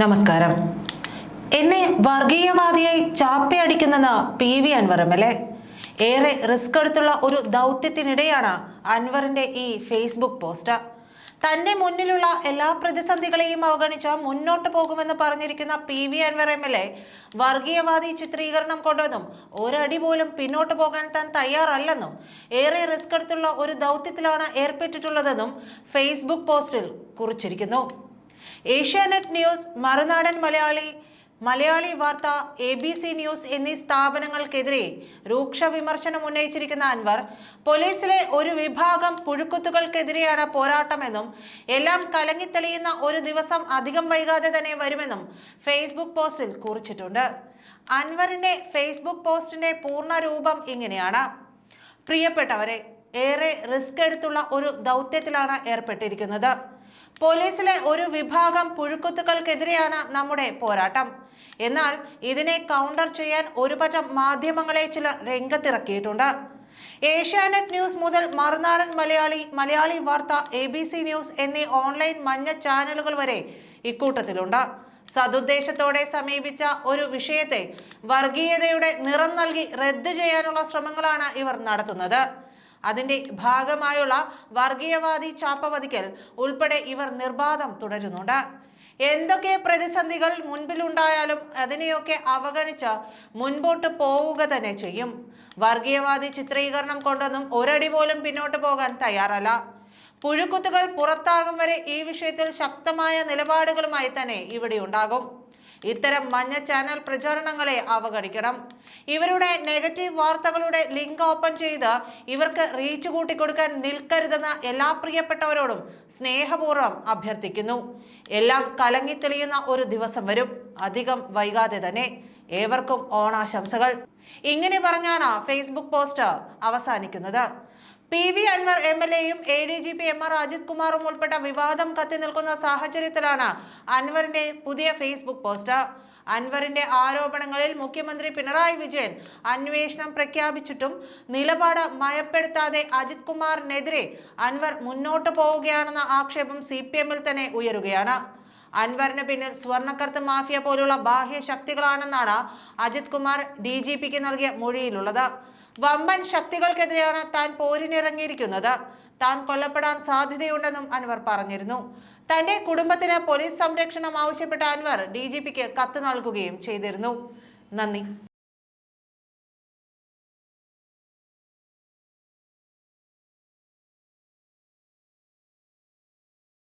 നമസ്കാരം. എന്നെ വർഗീയവാദിയായി ചാപ്പയടിക്കുന്നെന്ന് പി വി അൻവർ എം ഏറെ റിസ്ക് എടുത്തുള്ള ഒരു ദൗത്യത്തിനിടെയാണ് അൻവറിന്റെ ഈ ഫേസ്ബുക്ക് പോസ്റ്റ്. തന്റെ മുന്നിലുള്ള എല്ലാ പ്രതിസന്ധികളെയും അവഗണിച്ച മുന്നോട്ട് പോകുമെന്ന് പറഞ്ഞിരിക്കുന്ന P V Anvar M L A വർഗീയവാദി ചിത്രീകരണം കൊണ്ടൊന്നും ഒരടി പോലും പിന്നോട്ട് പോകാൻ താൻ തയ്യാറല്ലെന്നും ഏറെ റിസ്ക് എടുത്തുള്ള ഒരു ദൗത്യത്തിലാണ് ഏർപ്പെട്ടിട്ടുള്ളതെന്നും ഫേസ്ബുക്ക് പോസ്റ്റിൽ കുറിച്ചിരിക്കുന്നു. ഏഷ്യാനെറ്റ് ന്യൂസ് മറുനാടൻ മലയാളി മലയാളി വാർത്ത എ ബി സി ന്യൂസ് എന്നീ സ്ഥാപനങ്ങൾക്കെതിരെ രൂക്ഷ വിമർശനം ഉന്നയിച്ചിരിക്കുന്ന അൻവർ പോലീസിലെ ഒരു വിഭാഗം പുഴുക്കുത്തുകൾക്കെതിരെയാണ് പോരാട്ടമെന്നും എല്ലാം കലങ്ങിത്തെളിയുന്ന ഒരു ദിവസം അധികം വൈകാതെ തന്നെ വരുമെന്നും ഫേസ്ബുക്ക് പോസ്റ്റിൽ കുറിച്ചിട്ടുണ്ട്. അൻവറിന്റെ ഫേസ്ബുക്ക് പോസ്റ്റിന്റെ പൂർണ രൂപം ഇങ്ങനെയാണ്. പ്രിയപ്പെട്ടവരെ ഏറെ റിസ്ക് എടുത്തുള്ള ഒരു ദൗത്യത്തിലാണ് ഏർപ്പെട്ടിരിക്കുന്നത്. പോലീസിലെ ഒരു വിഭാഗം പുഴുക്കുത്തുകൾക്കെതിരെയാണ് നമ്മുടെ പോരാട്ടം. എന്നാൽ ഇതിനെ കൗണ്ടർ ചെയ്യാൻ ഒരുപറ്റം മാധ്യമങ്ങളെ ചില രംഗത്തിറക്കിയിട്ടുണ്ട്. ഏഷ്യാനെറ്റ് ന്യൂസ് മുതൽ മറുനാടൻ മലയാളി മലയാളി വാർത്ത എ ബി സി ന്യൂസ് എന്നീ ഓൺലൈൻ മഞ്ഞ ചാനലുകൾ വരെ ഇക്കൂട്ടത്തിലുണ്ട്. സതുദ്ദേശത്തോടെ സമീപിച്ച ഒരു വിഷയത്തെ വർഗീയതയുടെ നിറം നൽകി റദ്ദ് ചെയ്യാനുള്ള ശ്രമങ്ങളാണ് ഇവർ നടത്തുന്നത്. അതിന്റെ ഭാഗമായുള്ള വർഗീയവാദി ചാപ്പവതിക്കൽ ഉൾപ്പെടെ ഇവർ നിർബാധം തുടരുന്നുണ്ട്. എന്തൊക്കെ പ്രതിസന്ധികൾ മുൻപിലുണ്ടായാലും അതിനെയൊക്കെ അവഗണിച്ച് മുൻപോട്ട് പോവുക തന്നെ ചെയ്യും. വർഗീയവാദി ചിത്രീകരണം കൊണ്ടൊന്നും ഒരടി പോലും പിന്നോട്ട് പോകാൻ തയ്യാറല്ല. പുഴുക്കുത്തുകൾ പുറത്താകും വരെ ഈ വിഷയത്തിൽ ശക്തമായ നിലപാടുകളുമായി തന്നെ ഇവിടെ ഉണ്ടാകും. ഇത്തരം മഞ്ഞ ചാനൽ പ്രചാരണങ്ങളെ അവഗണിക്കണം. ഇവരുടെ നെഗറ്റീവ് വാർത്തകളുടെ ലിങ്ക് ഓപ്പൺ ചെയ്ത് ഇവർക്ക് റീച്ച് കൂട്ടിക്കൊടുക്കാൻ നിൽക്കരുതെന്ന എല്ലാ പ്രിയപ്പെട്ടവരോടും സ്നേഹപൂർവം അഭ്യർത്ഥിക്കുന്നു. എല്ലാം കലങ്ങിത്തെളിയുന്ന ഒരു ദിവസം വരും. അധികം വൈകാതെ തന്നെ. ഏവർക്കും ഓണാശംസകൾ. ഇങ്ങനെ പറഞ്ഞാണ് ഫേസ്ബുക്ക് പോസ്റ്റ് അവസാനിക്കുന്നത്. P V Anvar M L എയും A D G P M R Ajith കുമാറും ഉൾപ്പെട്ട വിവാദം കത്തി നിൽക്കുന്ന സാഹചര്യത്തിലാണ് അൻവറിന്റെ പുതിയ ഫേസ്ബുക്ക് പോസ്റ്റ്. അൻവറിന്റെ ആരോപണങ്ങളിൽ മുഖ്യമന്ത്രി പിണറായി വിജയൻ അന്വേഷണം പ്രഖ്യാപിച്ചിട്ടും നിലപാട് മയപ്പെടുത്താതെ അജിത് കുമാറിനെതിരെ അൻവർ മുന്നോട്ട് പോവുകയാണെന്ന ആക്ഷേപം സി പി എമ്മിൽ തന്നെ ഉയരുകയാണ്. അൻവറിന് പിന്നിൽ സ്വർണക്കടത്ത് മാഫിയ പോലുള്ള ബാഹ്യ ശക്തികളാണെന്നാണ് അജിത് കുമാർ ഡി ജി പിക്ക് നൽകിയ മൊഴിയിലുള്ളത്. വമ്പൻ ശക്തികൾക്കെതിരെയാണ് താൻ പോരിനിറങ്ങിയിരിക്കുന്നത്. താൻ കൊല്ലപ്പെടാൻ സാധ്യതയുണ്ടെന്നും അൻവർ പറഞ്ഞിരുന്നു. തന്റെ കുടുംബത്തിന് പോലീസ് സംരക്ഷണം ആവശ്യപ്പെട്ട അൻവർ ഡി കത്ത് നൽകുകയും ചെയ്തിരുന്നു. നന്ദി.